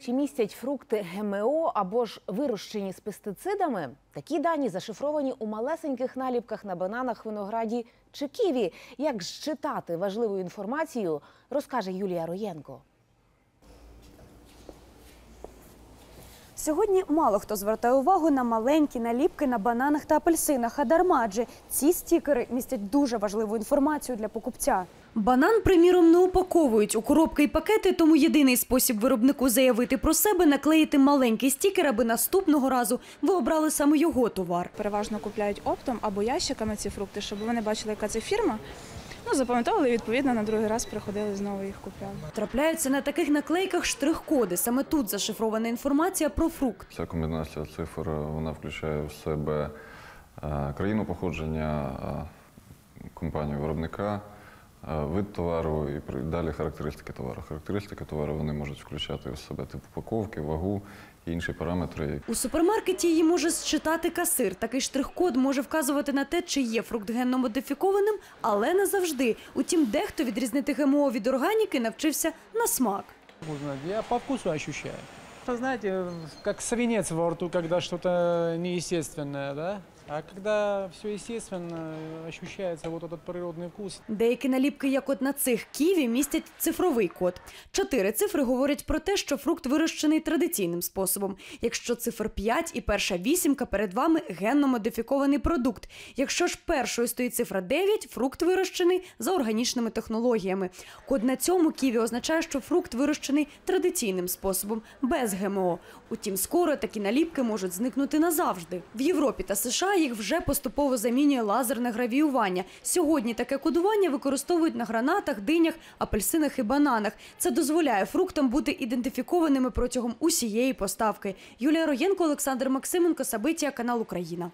Чи містять фрукти ГМО або ж вирощені з пестицидами? Такі дані зашифровані у малесеньких наліпках на бананах, винограді чи ківі. Як зчитати важливу інформацію, розкаже Юлія Роєнко. Сьогодні мало хто звертає увагу на маленькі наліпки на бананах та апельсинах, а дарма, адже ці стікери містять дуже важливу інформацію для покупця. Банан, приміром, не упаковують у коробки і пакети, тому єдиний спосіб виробнику заявити про себе наклеїти маленький стікер, аби наступного разу ви обрали саме його товар. переважно купляють оптом або ящиками ці фрукти, щоб вони бачили, яка це фірма. Ну, запам'ятовували відповідно на другий раз приходили знову їх купляли. Трапляються на таких наклейках штрих-коди. Саме тут зашифрована інформація про фрукт. Ця комбінація цифр вона включає в себе е, країну походження, е, компанію виробника, вид товару і далі характеристики товару. Характеристики товару вони можуть включати в себе тип упаковки, вагу і інші параметри, У супермаркеті її може считати касир. Такий штрих-код може вказувати на те, чи є фрукт генно модифікованим, але не завжди. Утім, дехто відрізнити ГМО від органіки навчився на смак. Я по вкусу ощущаю. Это, знаете, как свинец во рту, когда что-то неестественное, да? А когда все естественно, ощущается вот этот природный вкус. Деякі наліпки, як от на цих ківі, містять цифровий код. Чотири цифри говорять про те, що фрукт вирощений традиційним способом. Якщо цифр 5 і перша вісімка перед вами генно модифікований продукт. Якщо ж першою стоїть цифра 9, фрукт вирощений за органічними технологіями. Код на цьому ківі означає, що фрукт вирощений традиційним способом, без ГМО. Утім, скоро такі наліпки можуть зникнути назавжди. В Європі та США їх вже поступово замінює лазерне гравіювання. Сьогодні таке кодування використовують на гранатах, динях, апельсинах і бананах. Це дозволяє фруктам бути ідентифікованими протягом усієї поставки. Юлія Роєнко, Олександр Максименко, Сабитія, канал Україна.